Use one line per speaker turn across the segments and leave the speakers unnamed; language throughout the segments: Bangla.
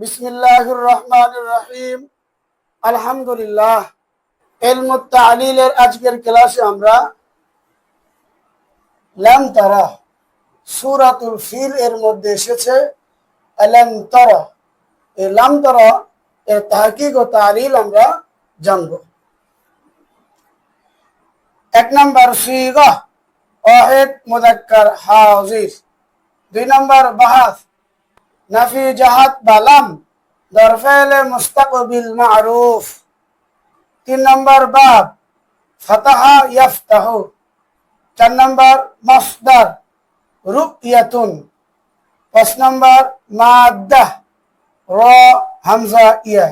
বিসমিল্লাহির রহমানির রহিম। আলহামদুলিল্লাহ। এলমুত তালিলের আজকের ক্লাসে আমরা লাম তারা, সূরাতুল ফিল এর মধ্যে এসেছে। আলাম তারা, এই লাম তারা এর তাহকিক ও তালিল আমরা জানব। এক নম্বর সিগা ওয়াহিদ মুযাক্কার হাজির। দুই নম্বর বাহাস নাফি জাহাত বালাম, দরফেল মুস্তাকবিল মারুফ। তিন নম্বর বাব, ফতাহা ইয়াফতাহু। চার নম্বর মসদার রুকিয়াতুন পাঁচ নম্বর মাদ্দাহ, র, হামজা, ইয়া।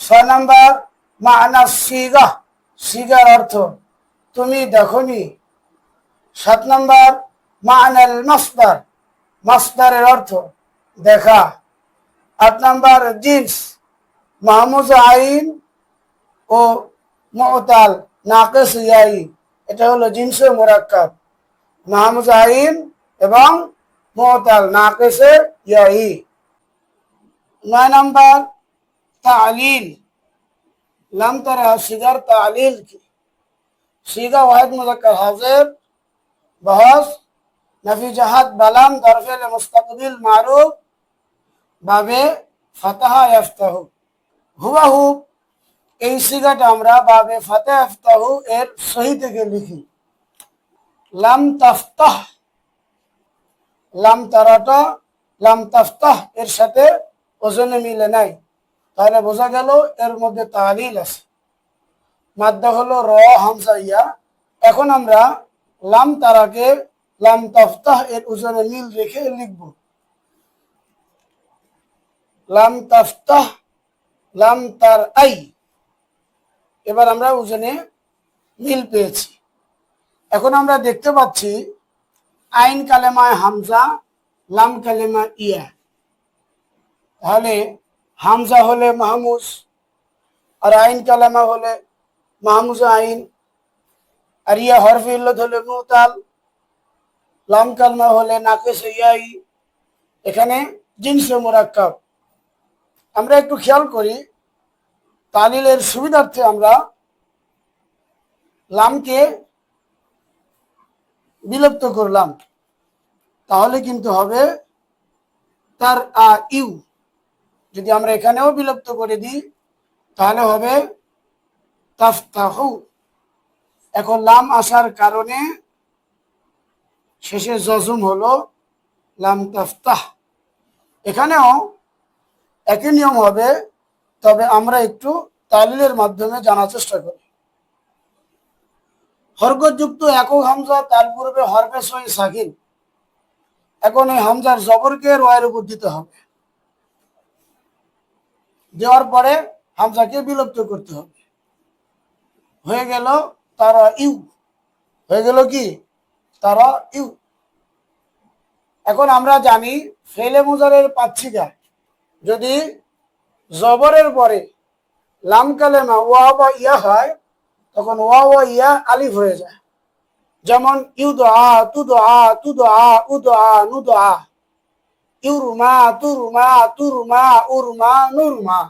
ছয় নম্বর মানা সিগা, সিগার অর্থ, তুমি দেখনি। সাত নম্বর মানাল মাসদার, মাসদারের অর্থ দেখা। আট নম্বর, জিন্স। মাহমুজ আইন ও মতাল নাকেস ইয়াই। এটা হলো জিন্সে মোরাক্কাব। মাহমুজ আইন এবং মতাল নাকেসে ইয়াই। নয় নম্বর, তালিল। লাম তারা সিগার তালিল কি? সিগা ওয়াহিদ মুজাক্কার হাজির বহস। নফি জাহাদ বালাম দরফেল মুস্তাকবিল মারুফ। বাবে ফাতাহা ইয়াফতাহু হুবাহু এই সিগাটা আমরা বাবে ফাতাহ ইয়াফতাহু এর সহি থেকে লিখি। লাম তাফতাহ, লাম তারাটা, লাম তাফতাহ এর সাথে ওজনে মিলে নাই। তাহলে বোঝা গেল এর মধ্যে তালিল আছে। মাদ্দা হলো র হামসা ইয়া। এখন আমরা লাম তারাকে লাম তাফতাহ এর ওজনে মিল রেখে লিখব। লাম তাফতাহ, লাম তার আই। এবার আমরা ওজনে মিল পেয়েছি। এখন আমরা দেখতে পাচ্ছি আইন কালেমায় হামজা, লাম কালেমা ইয়া। তাহলে হামজা হলে মাহমুজ আর আইন কালেমা হলে মাহমুজ আইন। আর ইয়া হরফ হলে মুতাল, লাম কালমা হলে নাকেশ ইয়াই। এখানে জিনস মোরাক্কাব। আমরা একটু খেয়াল করি, তালিলের সুবিধার্থে আমরা লামকে বিলুপ্ত করলাম। তাহলে কিন্তু হবে তার আ, ইউ। যদি আমরা এখানেও বিলুপ্ত করে দিই, তাহলে হবে তাফতাহু। এখন লাম আসার কারণে শেষে জজুম হলো লাম তাফতাহ। এখানেও একই নিয়ম হবে, তবে আমরা একটু তালিলের মাধ্যমে জানার চেষ্টা করি। হরকতযুক্ত একক হামজা, তার পূর্বে হরফে সই সাকিন। এখন এই হামজার জবরকে রয়ের উপর দিতে হবে। দেওয়ার পরে হামজাকে বিলুপ্ত করতে হবে। হয়ে গেল তারা ইউ। হয়ে গেল কি? তারা ইউ। এখন আমরা জানি ফেলে মুজারের পাচ্ছিকা যদি জবরের পরে লাম কালেমা ওয়া বা ইয়া হয়, তখন ওয়া ওয়া ইয়া আলিফ হয়ে যায়। যেমন ইউ দোয়া, তু দোয়া তু দোয়া, উ দোয়া, নু দোয়া। ইউরুমা তুরুমা তুরুমা উরমা নুরমা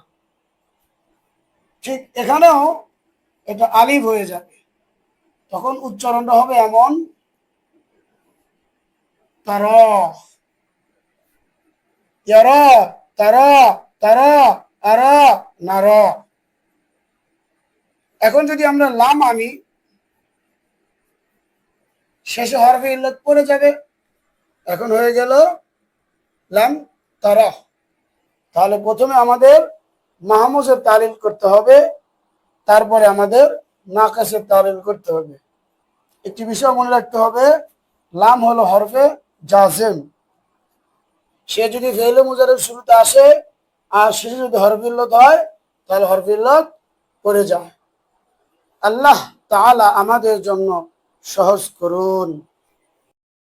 ঠিক এখানেও এটা আলিফ হয়ে যাবে। তখন উচ্চারণটা হবে এমন, তার। ইয়ারা। এখন যদি আমরা লাম আনি শেষে হরফে ইল্লত পড়ে যাবে। এখন হয়ে গেল লাম, তারা। তাহলে প্রথমে আমাদের মাহমুজের তালিল করতে হবে, তারপরে আমাদের নাকাশের তালিল করতে হবে। একটি বিষয় মনে রাখতে হবে, লাম হলো হরফে জাজেম। সে যদি ফেলে মুজারের শুরুতে আসে আর সে যদি হরফিল্লত হয়, তাহলে হরফিল্লত পড়ে যায়। আল্লাহ তাহলে আমাদের জন্য সহজ করুন।